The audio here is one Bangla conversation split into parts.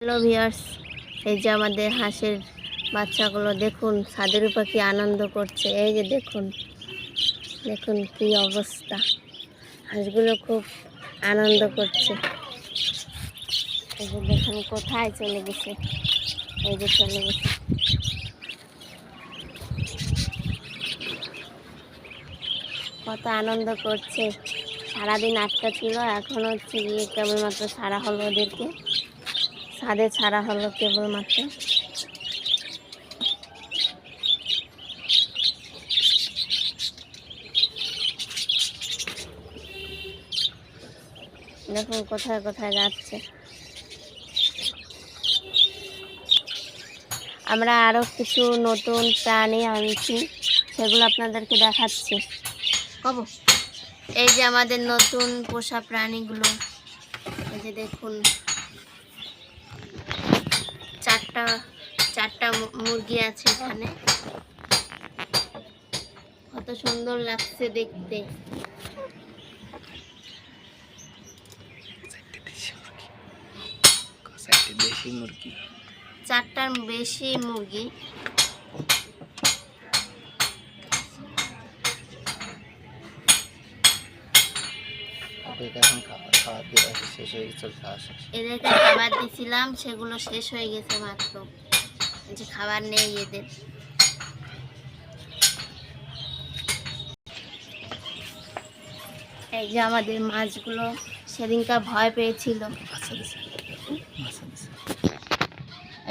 হ্যালো ভিয়ার্স এই যে আমাদের হাঁসের বাচ্চাগুলো, দেখুন, ছাদের উপর কি আনন্দ করছে। এই যে দেখুন দেখুন কি অবস্থা। হাঁসগুলো খুব আনন্দ করছে। এই যে দেখুন, কোথায় চলে গেছে? এই যে চলে গেছে। কত আনন্দ করছে। সারাদিন আটকা ছিল, এখন হচ্ছে গিয়ে কেবলমাত্র সারা হলো ওদেরকে। ছাদে ছাড়া হলো কেবলমাত্র। দেখুন কোথায় কোথায় যাচ্ছে। আমরা আরও কিছু নতুন প্রাণী আনছি, সেগুলো আপনাদেরকে দেখাচ্ছি। কব। এই যে আমাদের নতুন পোষা প্রাণীগুলো, এই যে দেখুন। চারটা চারটা মুরগি আছে এখানে। কত সুন্দর লাগছে দেখতে। চারটে চারটার বেশি মুরগি। এখন খাবার খাবার দেওয়া শেষ হয়ে গেছে খাওয়া শেষ এদেরকে খাবার দিছিলাম সেগুলো শেষ হয়ে গেছে মাত্র। যে খাবার নেই এদের। এই যে আমাদের মাছগুলো সেদিনকার ভয় পেয়েছিল।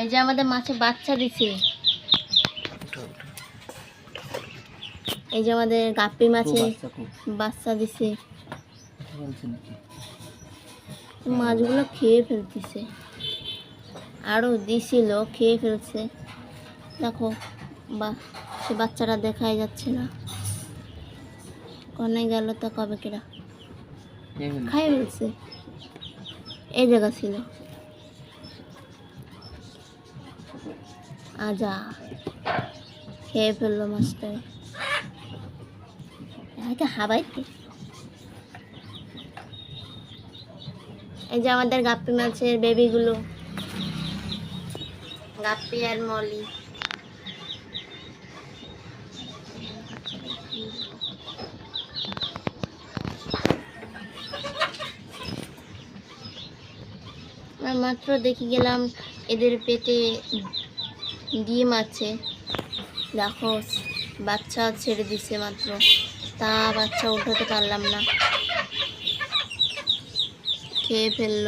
এই যে আমাদের মাছে বাচ্চা দিছে। এই যে আমাদের গাপ্পি মাছে বাচ্চা দিছে। নাকি? মাছগুলো খেয়ে ফেলতেছে। আরও দিছিল খেয়ে ফেলছে। দেখো বা সে বাচ্চাটা দেখাই যাচ্ছে না। কনে গেল তা কবে কেরা? খাই ফেলছে। এই জায়গা ছিল। আজা খেয়ে ফেলল মাছটা একে হাবাইতে এই যে আমাদের গাপ্পি মাছের বেবিগুলো গাপ্পি আর মলি। মাত্র দেখি গেলাম এদের পেটে ডিম আছে। দেখো, বাচ্চা ছেড়ে দিছে মাত্র। তা বাচ্চা উঠাতে পারলাম না। খেয়ে ফেলল।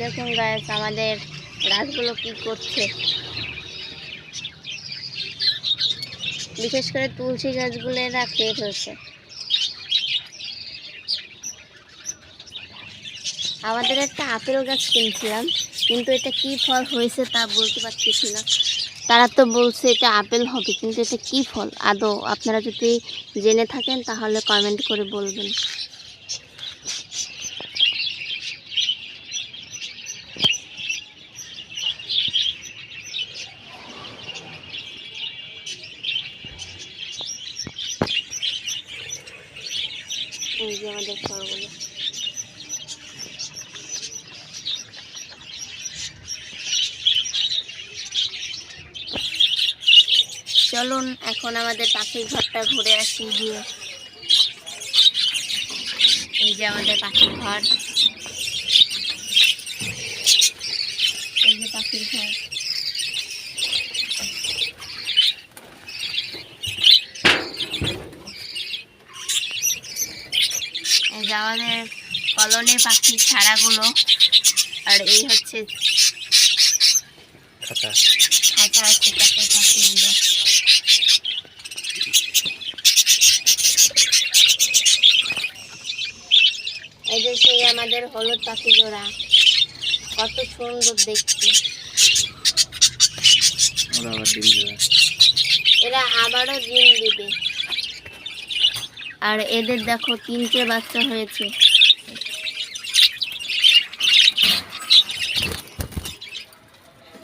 দেখুন গাছ আমাদের গাছগুলো কি করছে। বিশেষ করে তুলসী গাছগুলো এরা খেয়ে ফেলছে। আমাদের একটা আপেল গাছ কিনছিলাম, কিন্তু এটা কি ফল হয়েছে তা বলতে পারতেছি না। তারা তো বলছে এটা আপেল হবে, কিন্তু এটা কি ফল? আদৌ আপনারা যদি জেনে থাকেন তাহলে কমেন্ট করে বলবেন। এই যে আমাদের ফলগুলো। চলুন, এখন আমাদের পাখির ঘরটা ঘুরে আসি গিয়ে। এই যে আমাদের পাখির ঘর। এই যে পাখির ঘর। এই যে আমাদের কলোনির পাখির ছাড়াগুলো। আর এই হচ্ছে খাতা খাঁচা আছে চাপের পাখিগুলো এই যে সেই আমাদের হলুদ পাখি জোড়া। কত সুন্দর দেখতে। এরা আবারও ডিম দিবে। আর এদের দেখো তিনটে বাচ্চা হয়েছে।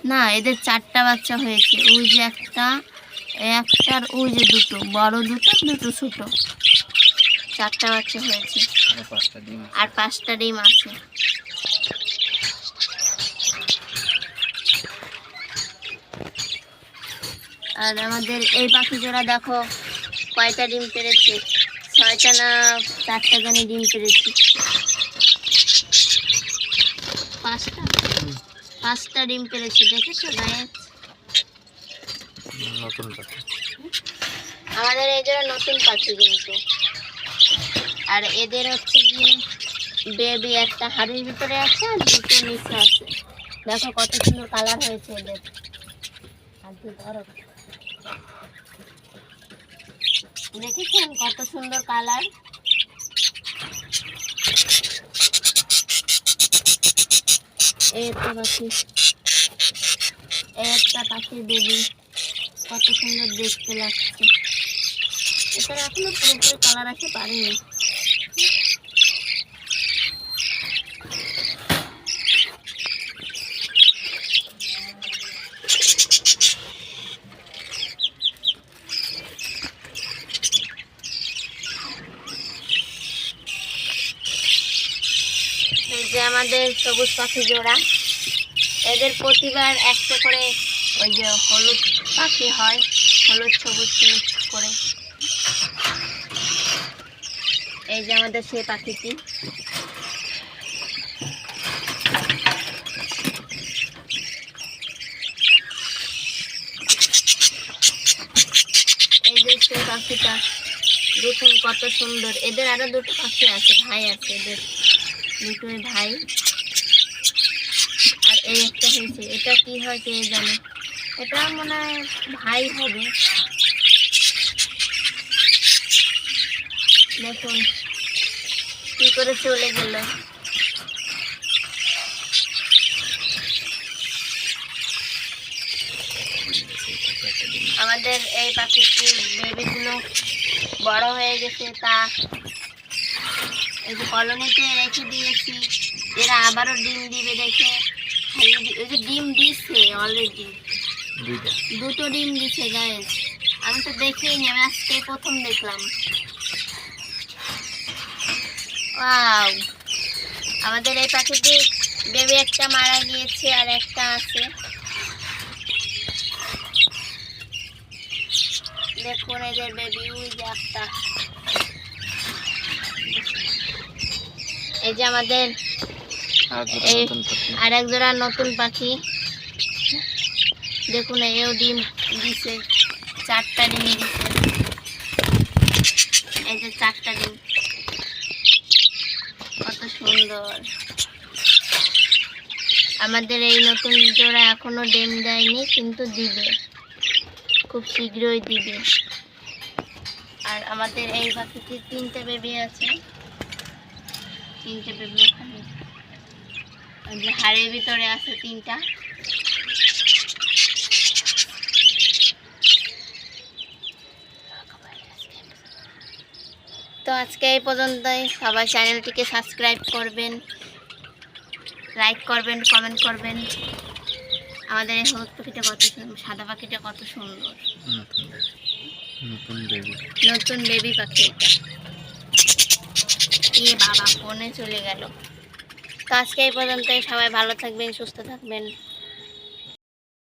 না এদের চারটা বাচ্চা হয়েছে। ওই যে একটা একটার ওই যে দুটো বড় দুটো দুটো ছোট। চারটা বাচ্চা হয়েছে। আরও পাঁচটা ডিম আছে। আর পাঁচটা ডিম আছে। আর আমাদের এই পাখি জোড়া দেখো কয়টা ডিম পেরেছে? ছয়টা না চারটা জানি ডিম পেরেছে? পাঁচটা। পাঁচটা ডিম পেরেছে দেখেছ গায়ে? নতুন পাখি। আমাদের এই জন্য নতুন পাখি কিন্তু। আর এদের হচ্ছে গিয়ে বেবি একটা হাড়ির ভিতরে আছে আর দুটো নিচে আছে। দেখো কত সুন্দর কালার হয়েছে এদের। আর। দেখেছেন কত সুন্দর কালার একটা পাখি। একটা পাখির বেবি কত সুন্দর দেখতে লাগছে। এটা এখনও পুরোপুরি কালার আসতে পারেনি এই যে আমাদের সবুজ পাখি জোড়া। এদের প্রতিবার একটা করে ওই যে হলুদ পাখি হয়, হলুদ সবুজ মিক্স করে। এই যে আমাদের সেই পাখিটি। এই যে সেই পাখিটা, দেখুন কত সুন্দর। এদের আরও দুটো পাখি আছে, ভাই আছে, এদের। দুটোই ভাই। আর এই একটা হয়েছে, এটা কি হয় কে জানে? এটা মনে হয় ভাই হবে। দেখুন, কি করে চলে গেল। আমাদের এই পাখিটির বেবিগুলো বড় হয়ে গেছে, তা এই যে কলোনিতে রেখে দিয়েছি। এরা আবারও ডিম দিবে দেখে। এই যে- ডিম দিচ্ছে অলরেডি দুটো ডিম দিচ্ছে গায়ে আমি তো দেখেই নি আমি আজকে প্রথম দেখলাম। আমাদের এই পাখিটি বেবি একটা মারা গিয়েছে আর একটা আছে। দেখুন এদের বেবি ওই যে একটা। এই যে আমাদের আর এক জোড়া নতুন পাখি। দেখুন এও ডিম দিছে চারটা ডিম দিছে। এই যে চারটা ডিম। কত সুন্দর। আমাদের এই নতুন জোড়া এখনও ডিম দেয়নি কিন্তু দিবে। খুব শীঘ্রই দিবে। আর আমাদের এই পাখিটির তিনটে বেবি আছে। তিনটে বেবি ওখানে ওই যে হাড়ের ভিতরে আছে তিনটা। তো আজকে এই পর্যন্তই। সবাই চ্যানেলটিকে সাবস্ক্রাইব করবেন লাইক করবেন কমেন্ট করবেন। আমাদের এই হলুদ পাখিটা কত সুন্দর সাদা পাখিটা কত সুন্দর। নতুন বেবি নতুন বেবি নতুন বেবি পাখি এটা। এ বাবা ফোনে চলে গেল। তো আজকে এই পর্যন্তই। সবাই ভালো থাকবেন সুস্থ থাকবেন।